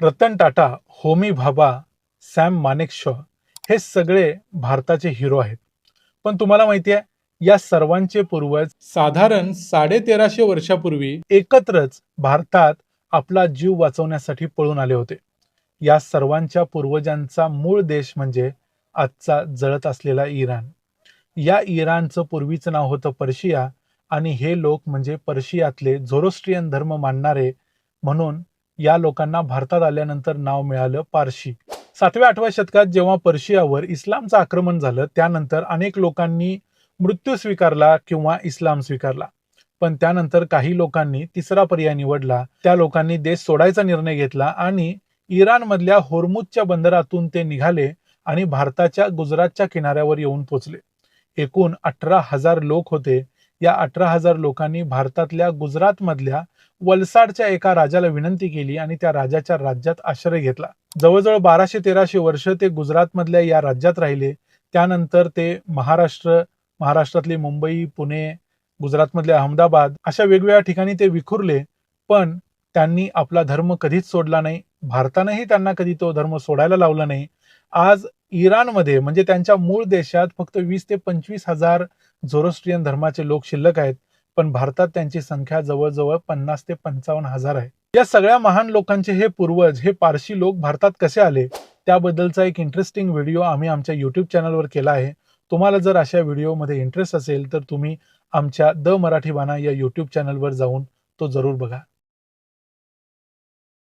Ratan Tata Homi Bhabha Sam Manekshaw हे सगळे भारताचे हिरो आहेत. पण तुम्हाला माहिती आहे या सर्वांचे पूर्वज साधारण साडे तेराशे वर्षापूर्वी एकत्रच भारतात आपला जीव वाचवण्यासाठी पळून आले होते. या सर्वांच्या पूर्वजांचा मूळ देश म्हणजे आजचा जळत असलेला इराण. या इराणचं पूर्वीचं नाव होतं पर्शिया आणि हे लोक म्हणजे पर्शियातले झोरोस्ट्रियन धर्म मानणारे म्हणून या लोकांना भारतात आल्यानंतर नाव मिळालं पारशी. सातव्या आठव्या शतकात जेव्हा पर्शियावर इस्लामचं आक्रमण झालं त्यानंतर अनेक लोकांनी मृत्यू स्वीकारला किंवा इस्लाम स्वीकारला. पण त्यानंतर काही लोकांनी तिसरा पर्याय निवडला. त्या लोकांनी देश सोडायचा निर्णय घेतला आणि इराणमधल्या होर्मुजच्या बंदरातून ते निघाले आणि भारताच्या गुजरातच्या किनाऱ्यावर येऊन पोचले. एकूण अठरा हजार लोक होते. या अठरा हजार लोकांनी भारतातल्या गुजरातमधल्या वलसाडच्या एका राजाला विनंती केली आणि त्या राजाच्या राज्यात आश्रय घेतला. जवळजवळ बाराशे तेराशे वर्ष ते गुजरातमधल्या या राज्यात राहिले. त्यानंतर ते महाराष्ट्र महाराष्ट्रातली मुंबई पुणे गुजरातमधले अहमदाबाद अशा वेगवेगळ्या ठिकाणी ते विखुरले. पण त्यांनी आपला धर्म कधीच सोडला नाही. भारतानंही त्यांना कधी तो धर्म सोडायला लावला नाही. आज इराणमध्ये म्हणजे त्यांच्या मूळ देशात फक्त वीस ते पंचवीस हजार झोरोस्ट्रियन धर्माचे लोक शिल्लक आहेत पण भारतात त्यांची संख्या जवळजवळ पन्नास ते पंचावन्न हजार आहे. या सगळ्या महान लोकांचे हे पूर्वज हे पारशी लोक भारतात कसे आले? त्याबद्दलचा एक इंटरेस्टिंग व्हिडिओ आम्ही आमच्या युट्यूब चॅनलवर केला आहे. तुम्हाला जर अशा व्हिडिओमध्ये इंटरेस्ट असेल तर तुम्ही आमच्या द मराठी बाणा या युट्यूब चॅनलवर जाऊन तो जरूर बघा.